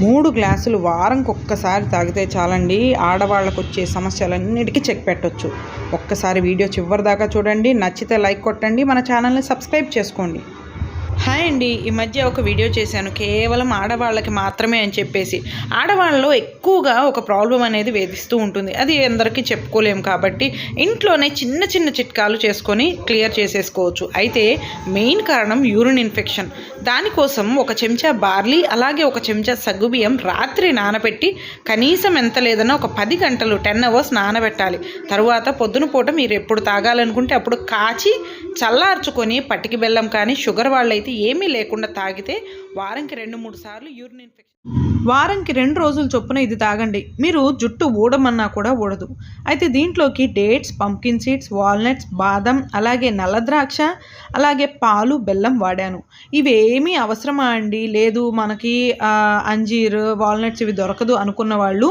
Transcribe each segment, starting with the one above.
మూడు గ్లాసులు వారంకి ఒక్కసారి తాగితే చాలండి. ఆడవాళ్ళకు వచ్చే సమస్యలన్నిటికీ చెక్ పెట్టొచ్చు. ఒక్కసారి వీడియో చివరి దాకా చూడండి. నచ్చితే లైక్ కొట్టండి. మన ఛానల్ని సబ్స్క్రైబ్ చేసుకోండి. హాయ్ అండి. ఈ మధ్య ఒక వీడియో చేశాను. కేవలం ఆడవాళ్ళకి మాత్రమే అని చెప్పేసి. ఆడవాళ్ళలో ఎక్కువగా ఒక ప్రాబ్లం అనేది వేధిస్తూ ఉంటుంది. అది అందరికీ చెప్పుకోలేము కాబట్టి ఇంట్లోనే చిన్న చిన్న చిట్కాలు చేసుకొని క్లియర్ చేసేసుకోవచ్చు. అయితే మెయిన్ కారణం యూరిన్ ఇన్ఫెక్షన్ దానికోసం ఒక చెంచా బార్లీ అలాగే ఒక చెంచా సగ్గుబియ్యం రాత్రి నానబెట్టి కనీసం ఎంత లేదన్నా ఒక పది గంటలు టెన్ అవర్స్ నానబెట్టాలి. తరువాత పొద్దున పూట మీరు ఎప్పుడు తాగాలనుకుంటే అప్పుడు కాచి చల్లార్చుకొని పట్టికి బెల్లం కానీ షుగర్ వాళ్ళైతే అయితే ఏమీ లేకుండా తాగితే వారంకి రెండు మూడు సార్లు యూరిన్ ఇన్ఫెక్షన్. వారంకి రెండు రోజులు చొప్పున ఇది తాగండి. మీరు జుట్టు ఊడమన్నా కూడా ఊడదు. అయితే దీంట్లోకి డేట్స్ పంకిన్ సీడ్స్ వాల్నట్స్ బాదం అలాగే నల్ల ద్రాక్ష అలాగే పాలు బెల్లం వాడాను. ఇవేమీ అవసరమా అండి? లేదు మనకి అంజీర్ వాల్నట్స్ ఇవి దొరకదు అనుకున్న వాళ్ళు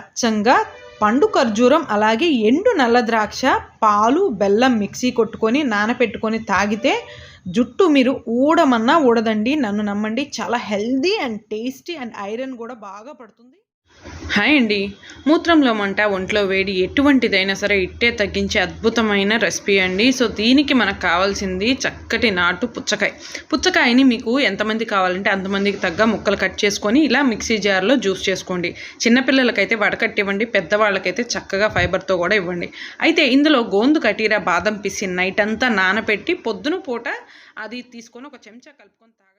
అచ్చంగా పండు ఖర్జూరం అలాగే ఎండు నల్ల ద్రాక్ష పాలు బెల్లం మిక్సీ కొట్టుకొని నానపెట్టుకొని తాగితే జుట్టు మీరు ఊడమన్నా ఊడదండి. నన్ను నమ్మండి. చాలా healthy and tasty and iron కూడా బాగా పడుతుంది. హాయ్ అండి. మూత్రంలో మంట ఒంట్లో వేడి ఎటువంటిదైనా సరే ఇట్టే తగ్గించే అద్భుతమైన రెసిపీ అండి. సో దీనికి మనకు కావాల్సింది చక్కటి నాటు పుచ్చకాయ. పుచ్చకాయని మీకు ఎంతమంది కావాలంటే అంతమందికి తగ్గ ముక్కలు కట్ చేసుకొని ఇలా మిక్సీ జార్లో జ్యూస్ చేసుకోండి. చిన్నపిల్లలకైతే వడకట్టి ఇవ్వండి పెద్దవాళ్ళకైతే చక్కగా ఫైబర్తో కూడా ఇవ్వండి. అయితే ఇందులో గోందు కటీరా బాదం పిసి నైట్ అంతా నానబెట్టి పొద్దున పూట అది తీసుకొని ఒక చెంచా కలుపుకొని తాగండి.